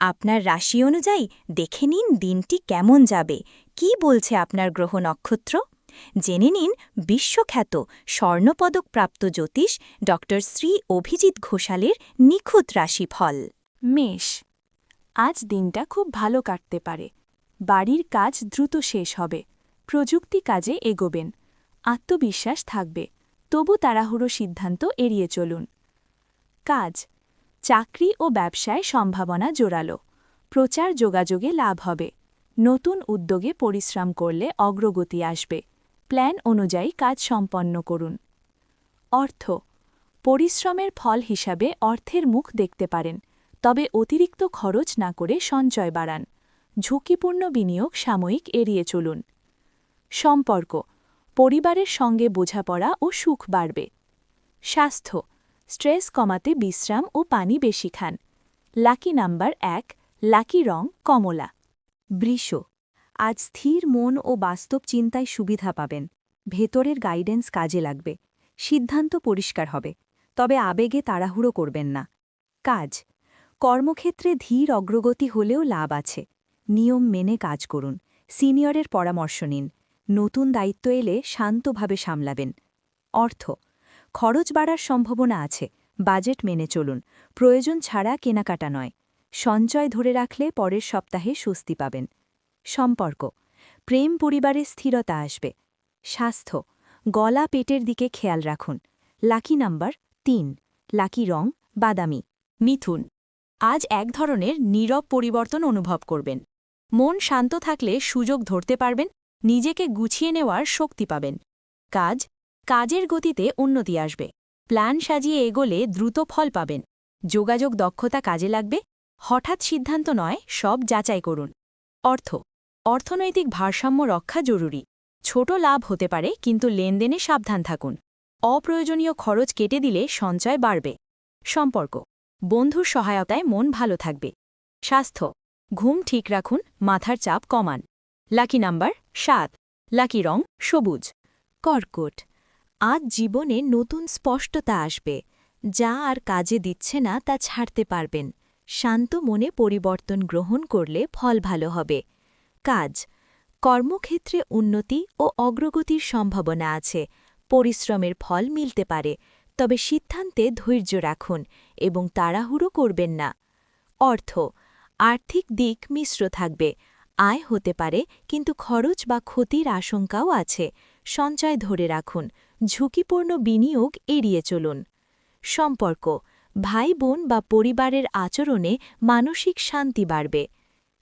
আপনার রাশি অনুযায়ী দেখে নিন দিনটি কেমন যাবে। কি বলছে আপনার গ্রহ নক্ষত্র? জেনে নিন বিশ্বখ্যাত স্বর্ণপদকপ্রাপ্ত জ্যোতিষ ড শ্রী অভিজিৎ ঘোষালের নিখুঁত রাশিফল। মেষ, আজ দিনটা খুব ভালো কাটতে পারে। বাড়ির কাজ দ্রুত শেষ হবে। প্রযুক্তি কাজে এগোবেন। আত্মবিশ্বাস থাকবে। তবু তাড়াহুড়ো সিদ্ধান্ত এড়িয়ে চলুন। কাজ চাকরি ও ব্যবসায় সম্ভাবনা জোরালো। প্রচার যোগাযোগে লাভ হবে। নতুন উদ্যোগে পরিশ্রম করলে অগ্রগতি আসবে। প্ল্যান অনুযায়ী কাজ সম্পন্ন করুন। অর্থ পরিশ্রমের ফল হিসাবে অর্থের মুখ দেখতে পারেন, তবে অতিরিক্ত খরচ না করে সঞ্চয় বাড়ান। ঝুঁকিপূর্ণ বিনিয়োগ সাময়িক এড়িয়ে চলুন। সম্পর্ক পরিবারের সঙ্গে বোঝাপড়া ও সুখ বাড়বে। স্বাস্থ্য স্ট্রেস কমাতে বিশ্রাম ও পানি বেশি খান। লাকি নাম্বার এক, লাকি রং কমলা। বৃষ, আজ স্থির মন ও বাস্তব চিন্তায় সুবিধা পাবেন। ভেতরের গাইডেন্স কাজে লাগবে। সিদ্ধান্ত পরিষ্কার হবে। তবে আবেগে তাড়াহুড়ো করবেন না। কাজ, কর্মক্ষেত্রে ধীর অগ্রগতি হলেও লাভ আছে। নিয়ম মেনে কাজ করুন। সিনিয়রের পরামর্শ নিন। নতুন দায়িত্ব এলে শান্তভাবে সামলাবেন। অর্থ খরচ বাড়ার সম্ভাবনা আছে। বাজেট মেনে চলুন। প্রয়োজন ছাড়া কেনাকাটা নয়। সঞ্চয় ধরে রাখলে পরের সপ্তাহে স্বস্তি পাবেন। সম্পর্ক। প্রেম পরিবারে স্থিরতা আসবে। স্বাস্থ্য। গলা পেটের দিকে খেয়াল রাখুন। লাকি নাম্বার তিন। লাকি রং, বাদামি। মিথুন। আজ এক ধরনের নীরব পরিবর্তন অনুভব করবেন। মন শান্ত থাকলে সুযোগ ধরতে পারবেন, নিজেকে গুছিয়ে নেওয়ার শক্তি পাবেন। কাজ। কাজের গতিতে উন্নতি আসবে। প্ল্যান সাজিয়ে এগোলে দ্রুত ফল পাবেন। যোগাযোগ দক্ষতা কাজে লাগবে। হঠাৎ সিদ্ধান্ত নয়, সব যাচাই করুন। অর্থ, অর্থনৈতিক ভারসাম্য রক্ষা জরুরি। ছোট লাভ হতে পারে, কিন্তু লেনদেনে সাবধান থাকুন। অপ্রয়োজনীয় খরচ কেটে দিলে সঞ্চয় বাড়বে। সম্পর্ক, বন্ধুর সহায়তায় মন ভালো থাকবে। স্বাস্থ্য, ঘুম ঠিক রাখুন, মাথার চাপ কমান। লাকি নাম্বার সাত, লাকি রং সবুজ। কর্কট। আজ জীবনে নতুন স্পষ্টতা আসবে। যা আর কাজে দিচ্ছে না তা ছাড়তে পারবেন। শান্ত মনে পরিবর্তন গ্রহণ করলে ফল ভালো হবে। কাজ। কর্মক্ষেত্রে উন্নতি ও অগ্রগতির সম্ভাবনা আছে। পরিশ্রমের ফল মিলতে পারে। তবে সিদ্ধান্তে ধৈর্য রাখুন এবং তাড়াহুড়ো করবেন না। অর্থ। আর্থিক দিক মিশ্র থাকবে। আয় হতে পারে, কিন্তু খরচ বা ক্ষতির আশঙ্কাও আছে। সঞ্চয় ধরে রাখুন। ঝুঁকিপূর্ণ বিনিয়োগ এড়িয়ে চলুন। সম্পর্ক ভাই বোন বা পরিবারের আচরণে মানসিক শান্তি বাড়বে।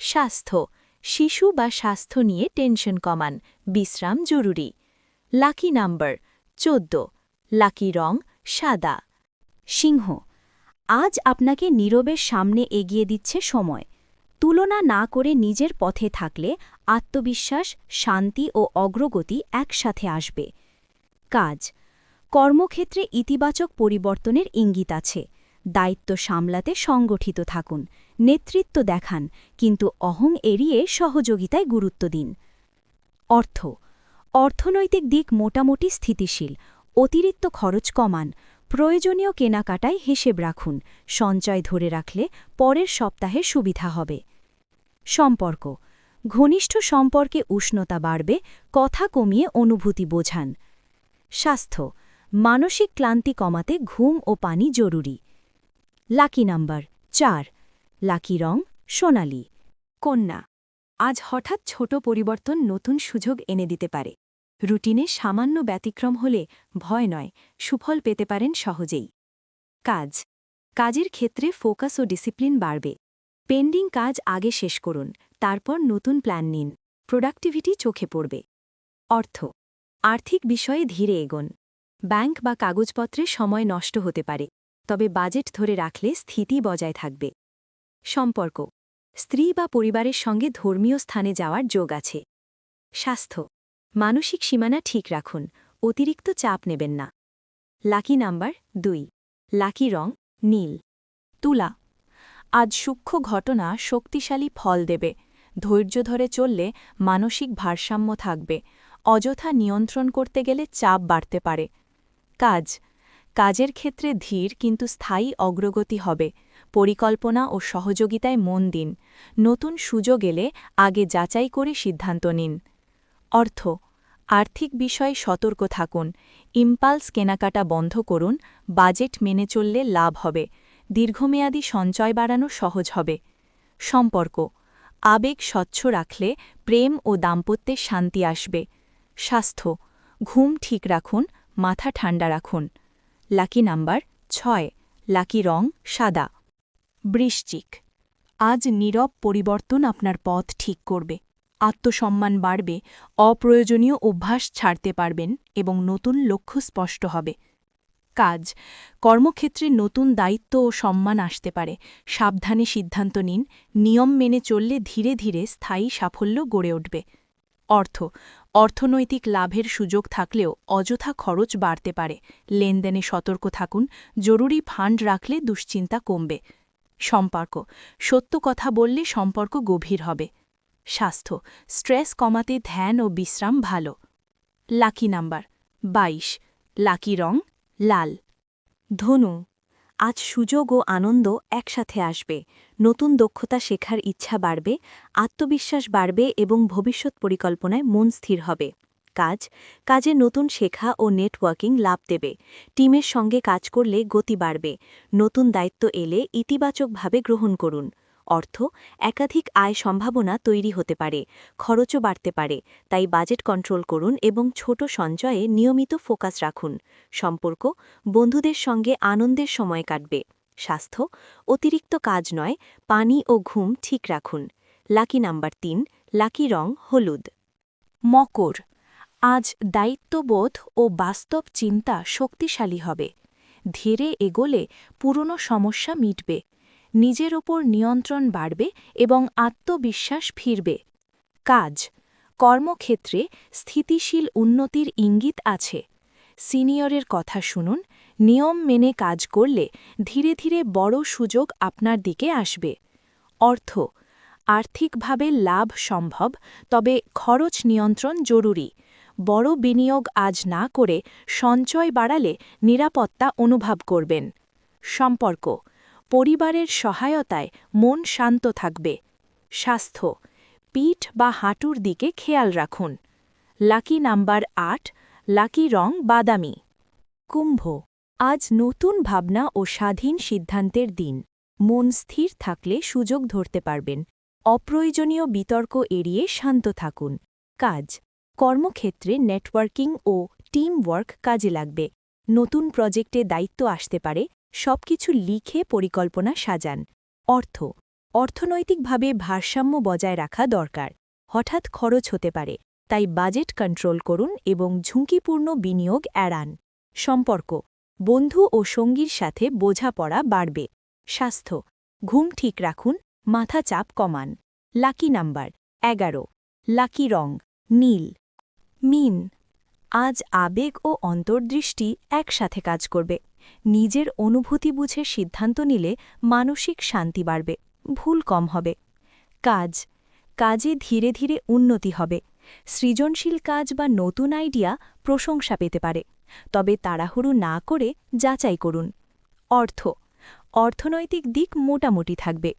স্বাস্থ্য, শিশু বা স্বাস্থ্য নিয়ে টেনশন কমান, বিশ্রাম জরুরি। লাকি নাম্বার, চোদ্দ। লাকি রং, সাদা। সিংহ, আজ আপনাকে নীরবের সামনে এগিয়ে দিচ্ছে সময়। তুলনা না করে নিজের পথে থাকলে আত্মবিশ্বাস, শান্তি ও অগ্রগতি একসাথে আসবে। কাজ। কর্মক্ষেত্রে ইতিবাচক পরিবর্তনের ইঙ্গিত আছে। দায়িত্ব সামলাতে সংগঠিত থাকুন, নেতৃত্ব দেখান, কিন্তু অহং এড়িয়ে সহযোগিতায় গুরুত্ব দিন। অর্থ। অর্থনৈতিক দিক মোটামুটি স্থিতিশীল, অতিরিক্ত খরচ কমান, প্রয়োজনীয় কেনাকাটায় হিসেব রাখুন, সঞ্চয় ধরে রাখলে পরের সপ্তাহে সুবিধা হবে। সম্পর্ক। ঘনিষ্ঠ সম্পর্কে উষ্ণতা বাড়বে, কথা কমিয়ে অনুভূতি বোঝান। স্বাস্থ্য, মানসিক ক্লান্তি কমাতে ঘুম ও পানি জরুরি। লাকি নাম্বার চার, লাকি রং সোনালি, কন্যা। আজ হঠাৎ ছোট পরিবর্তন নতুন সুযোগ এনে দিতে পারে। রুটিনে সামান্য ব্যতিক্রম হলে ভয় নয়, সুফল পেতে পারেন সহজেই। কাজ, কাজের ক্ষেত্রে ফোকাস ও ডিসিপ্লিন বাড়বে। পেন্ডিং কাজ আগে শেষ করুন, তারপর নতুন প্ল্যান নিন, প্রোডাক্টিভিটি চোখে পড়বে। অর্থ আর্থিক বিষয়ে ধীরে এগোন। ব্যাংক বা কাগজপত্রে সময় নষ্ট হতে পারে, তবে বাজেট ধরে রাখলে স্থিতি বজায় থাকবে। সম্পর্ক, স্ত্রী বা পরিবারের সঙ্গে ধর্মীয় স্থানে যাওয়ার যোগ আছে। স্বাস্থ্য, মানসিক সীমানা ঠিক রাখুন, অতিরিক্ত চাপ নেবেন না। লাকি নাম্বার দুই, লাকি রং, নীল। তুলা, আজ সূক্ষ্ম ঘটনা শক্তিশালী ফল দেবে, ধৈর্য ধরে চললে মানসিক ভারসাম্য থাকবে। অযথা নিয়ন্ত্রণ করতে গেলে চাপ বাড়তে পারে। কাজ। কাজের ক্ষেত্রে ধীর কিন্তু স্থায়ী অগ্রগতি হবে। পরিকল্পনা ও সহযোগিতায় মন দিন। নতুন সুযোগ এলে আগে যাচাই করে সিদ্ধান্ত নিন। অর্থ। আর্থিক বিষয়ে সতর্ক থাকুন। ইম্পালস কেনাকাটা বন্ধ করুন। বাজেট মেনে চললে লাভ হবে। দীর্ঘমেয়াদী সঞ্চয় বাড়ানো সহজ হবে। সম্পর্ক। আবেগ স্বচ্ছ রাখলে প্রেম ও দাম্পত্যে শান্তি আসবে। স্বাস্থ্য, ঘুম ঠিক রাখুন, মাথা ঠান্ডা রাখুন। লাকি নাম্বার ছয়, লাকি রং সাদা। বৃশ্চিক, আজ নীরব পরিবর্তন আপনার পথ ঠিক করবে। আত্মসম্মান বাড়বে, অপ্রয়োজনীয় অভ্যাস ছাড়তে পারবেন এবং নতুন লক্ষ্য স্পষ্ট হবে। কাজ, কর্মক্ষেত্রে নতুন দায়িত্ব ও সম্মান আসতে পারে। সাবধানে সিদ্ধান্ত নিন, নিয়ম মেনে চললে ধীরে ধীরে স্থায়ী সাফল্য গড়ে উঠবে। অর্থ অর্থনৈতিক লাভের সুযোগ থাকলেও অযথা খরচ বাড়তে পারে। লেনদেনে সতর্ক থাকুন, জরুরি ফান্ড রাখলে দুশ্চিন্তা কমবে। সম্পর্ক, সত্য কথা বললে সম্পর্ক গভীর হবে। স্বাস্থ্য, স্ট্রেস কমাতে ধ্যান ও বিশ্রাম ভালো। লাকি নাম্বার, বাইশ, লাকি রং, লাল। ধনু আজ সুযোগ ও আনন্দ একসাথে আসবে। নতুন দক্ষতা শেখার ইচ্ছা বাড়বে, আত্মবিশ্বাস বাড়বে এবং ভবিষ্যৎ পরিকল্পনায় মন স্থির হবে। কাজ, কাজে নতুন শেখা ও নেটওয়ার্কিং লাভ দেবে। টিমের সঙ্গে কাজ করলে গতি বাড়বে। নতুন দায়িত্ব এলে ইতিবাচকভাবে গ্রহণ করুন। অর্থ একাধিক আয় সম্ভাবনা তৈরি হতে পারে, খরচও বাড়তে পারে, তাই বাজেট কন্ট্রোল করুন এবং ছোট সঞ্চয়ে নিয়মিত ফোকাস রাখুন। সম্পর্ক বন্ধুদের সঙ্গে আনন্দের সময় কাটবে। স্বাস্থ্য অতিরিক্ত কাজ নয়, পানি ও ঘুম ঠিক রাখুন। লাকি নাম্বার তিন, লাকি রং হলুদ। মকর, আজ দায়িত্ববোধ ও বাস্তব চিন্তা শক্তিশালী হবে। ধীরে এগোলে পুরনো সমস্যা মিটবে। নিজের ওপর নিয়ন্ত্রণ বাড়বে এবং আত্মবিশ্বাস ফিরবে। কাজ, কর্মক্ষেত্রে স্থিতিশীল উন্নতির ইঙ্গিত আছে। সিনিয়রের কথা শুনুন, নিয়ম মেনে কাজ করলে ধীরে ধীরে বড় সুযোগ আপনার দিকে আসবে। অর্থ, আর্থিকভাবে লাভ সম্ভব, তবে খরচ নিয়ন্ত্রণ জরুরি। বড় বিনিয়োগ আজ না করে সঞ্চয় বাড়ালে নিরাপত্তা অনুভব করবেন। সম্পর্ক পরিবারের সহায়তায় মন শান্ত থাকবে। স্বাস্থ্য, পিঠ বা হাঁটুর দিকে খেয়াল রাখুন। লাকি নাম্বার আট, লাকি রং বাদামি। কুম্ভ, আজ নতুন ভাবনা ও স্বাধীন সিদ্ধান্তের দিন। মন স্থির থাকলে সুযোগ ধরতে পারবেন। অপ্রয়োজনীয় বিতর্ক এড়িয়ে শান্ত থাকুন। কাজ, কর্মক্ষেত্রে নেটওয়ার্কিং ও টিম ওয়ার্ক কাজে লাগবে। নতুন প্রজেক্টে দায়িত্ব আসতে পারে সবকিছু লিখে পরিকল্পনা সাজান। অর্থ, অর্থনৈতিকভাবে ভারসাম্য বজায় রাখা দরকার। হঠাৎ খরচ হতে পারে, তাই বাজেট কন্ট্রোল করুন এবং ঝুঁকিপূর্ণ বিনিয়োগ এড়ান। সম্পর্ক, বন্ধু ও সঙ্গীর সাথে বোঝাপড়া বাড়বে। স্বাস্থ্য, ঘুম ঠিক রাখুন, মাথা চাপ কমান। লাকি নাম্বার, এগারো। লাকি রং, নীল। মিন, আজ আবেগ ও অন্তর্দৃষ্টি একসাথে কাজ করবে। নিজের অনুভূতি বুঝে সিদ্ধান্ত নিলে মানসিক শান্তি বাড়বে, ভুল কম হবে। কাজ, কাজে ধীরে ধীরে উন্নতি হবে। সৃজনশীল কাজ বা নতুন আইডিয়া প্রশংসা পেতে পারে। তবে তাড়াহুড়ো না করে যাচাই করুন। অর্থ, অর্থনৈতিক দিক মোটামুটি থাকবে।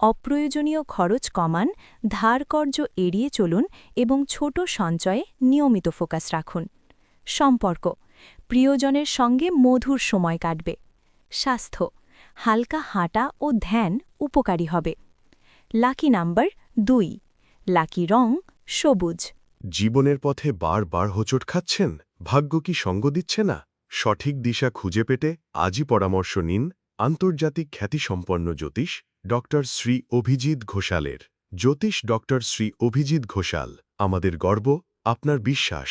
অপ্রয়োজনীয় খরচ কমান, ধারকর্য এড়িয়ে চলুন এবং ছোট সঞ্চয়ে নিয়মিত ফোকাস রাখুন। সম্পর্ক প্রিয়জনের সঙ্গে মধুর সময় কাটবে। স্বাস্থ্য, হালকা হাঁটা ও ধ্যান উপকারী হবে। লাকি নাম্বার দুই। লাকি রং সবুজ। জীবনের পথে বারবার হোঁচট খাচ্ছেন? ভাগ্য কি সঙ্গ দিচ্ছে না? সঠিক দিশা খুঁজে পেতে আজই পরামর্শ নিন আন্তর্জাতিক খ্যাতিসম্পন্ন জ্যোতিষ ড শ্রী অভিজিৎ ঘোষালের। জ্যোতিষ ড শ্রী অভিজিৎ ঘোষাল, আমাদের গর্ব, আপনার বিশ্বাস।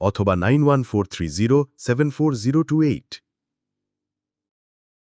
অথবা নাইন